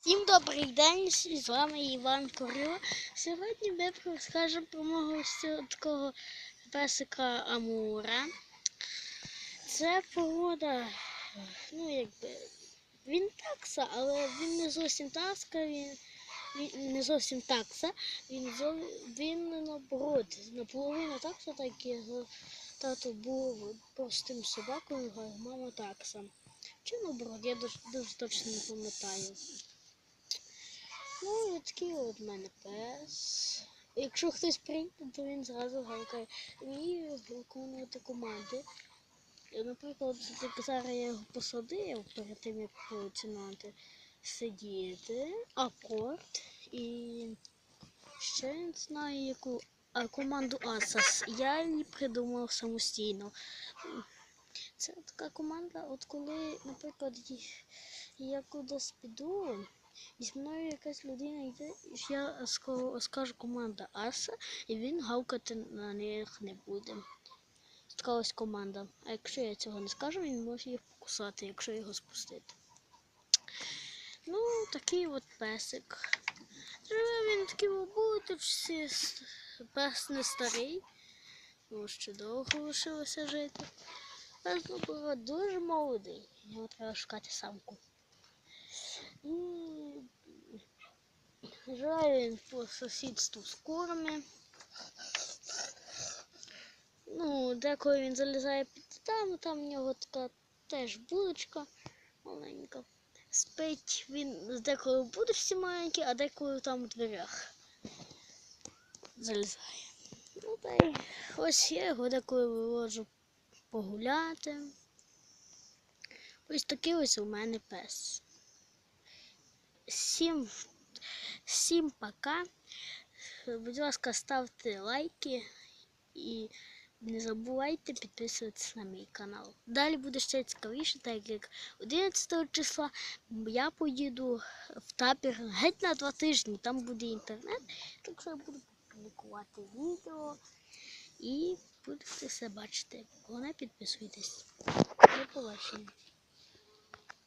Всім добрий день, з вами Іван Корила. Сьогодні ми розкажемо про мого такого песика Амура. Це порода, ну якби, він такса, але він не зовсім такса, він, він не зовсім такса, він, він наоборот, наполовину такса, так його тато був простим собакою, а мама такса. Чи наоборот, я дуже, дуже точно не пам'ятаю. Ну, і такий от мене пес. Якщо хтось прийде, то він зразу гавкає. Вміє виконувати команди. Наприклад, зараз я його посадив перед тим, як починати сидіти, апорт і ще не знаю яку а, команду Asas. Я її придумав самостійно. Це така команда, от коли, наприклад, я кудись піду, і мною якась людина йде, і я скажу команда Аса, і він гавкати на них не буде. Така ось команда. А якщо я цього не скажу, він може їх покусати, якщо його спустити. Ну, такий от песик. Живе він такий в будочці, с- пес не старий. Йому ще довго лишилося жити. Пес ну, дуже молодий. Його треба шукати самку. Він по сусідству з курами. Ну, деколи він залізає під там, там в нього така теж будочка маленька. Спить він деколи в будочці маленькій, а деколи там у дверях залізає. Ну та й ось я його деколи виводжу погуляти. Ось такий ось у мене пес. Всім, всім пока. Будь ласка, ставте лайки і не забувайте підписуватися на мій канал. Далі буде ще цікавіше, так як 11 числа я поїду в табір геть на два тижні. Там буде інтернет, так що я буду публікувати відео і будете все бачити. Головне підписуйтесь. До побачення.